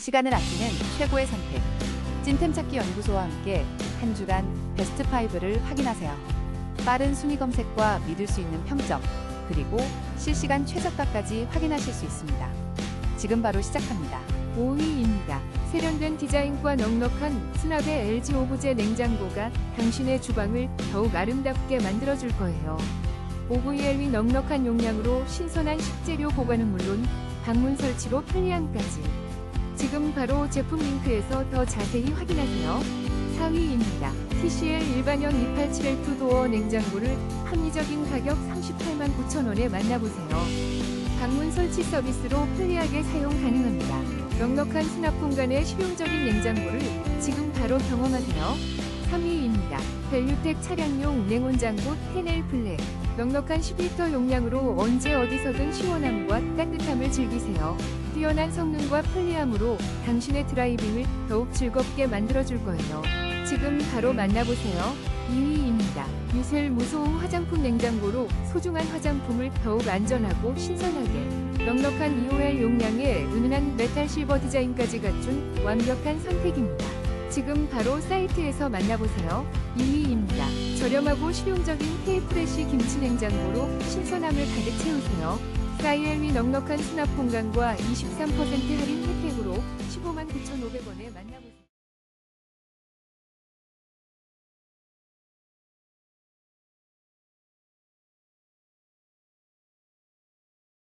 시간을 아끼는 최고의 선택. 찐템 찾기 연구소와 함께 한 주간 베스트 5를 확인하세요. 빠른 순위 검색과 믿을 수 있는 평점, 그리고 실시간 최저가까지 확인하실 수 있습니다. 지금 바로 시작합니다. 5위입니다. 세련된 디자인과 넉넉한 수납의 LG 오브제 냉장고가 당신의 주방을 더욱 아름답게 만들어줄 거예요. OVLV 넉넉한 용량으로 신선한 식재료 보관은 물론 방문 설치로 편리함까지. 지금 바로 제품 링크에서 더 자세히 확인하세요. 4위입니다. TCL 일반형 287L 투도어 냉장고를 합리적인 가격 38만 9천원에 만나보세요. 방문 설치 서비스로 편리하게 사용 가능합니다. 넉넉한 수납 공간의 실용적인 냉장고를 지금 바로 경험하세요. 3위입니다. 벨류텍 차량용 냉온장고 테넬 블랙. 넉넉한 10리터 용량으로 언제 어디서든 시원함과 따뜻함을 즐기세요. 뛰어난 성능과 편리함으로 당신의 드라이빙을 더욱 즐겁게 만들어줄 거예요. 지금 바로 만나보세요. 2위입니다. 유셀 무소음 화장품 냉장고로 소중한 화장품을 더욱 안전하고 신선하게 넉넉한 2호L 용량의 은은한 메탈 실버 디자인까지 갖춘 완벽한 선택입니다. 지금 바로 사이트에서 만나보세요. 2위입니다. 저렴하고 실용적인 K프레쉬 김치 냉장고로 신선함을 가득 채우세요. 사이엘미 넉넉한 수납 공간과 23% 할인 혜택으로 15만 9,500원에 만나보세요.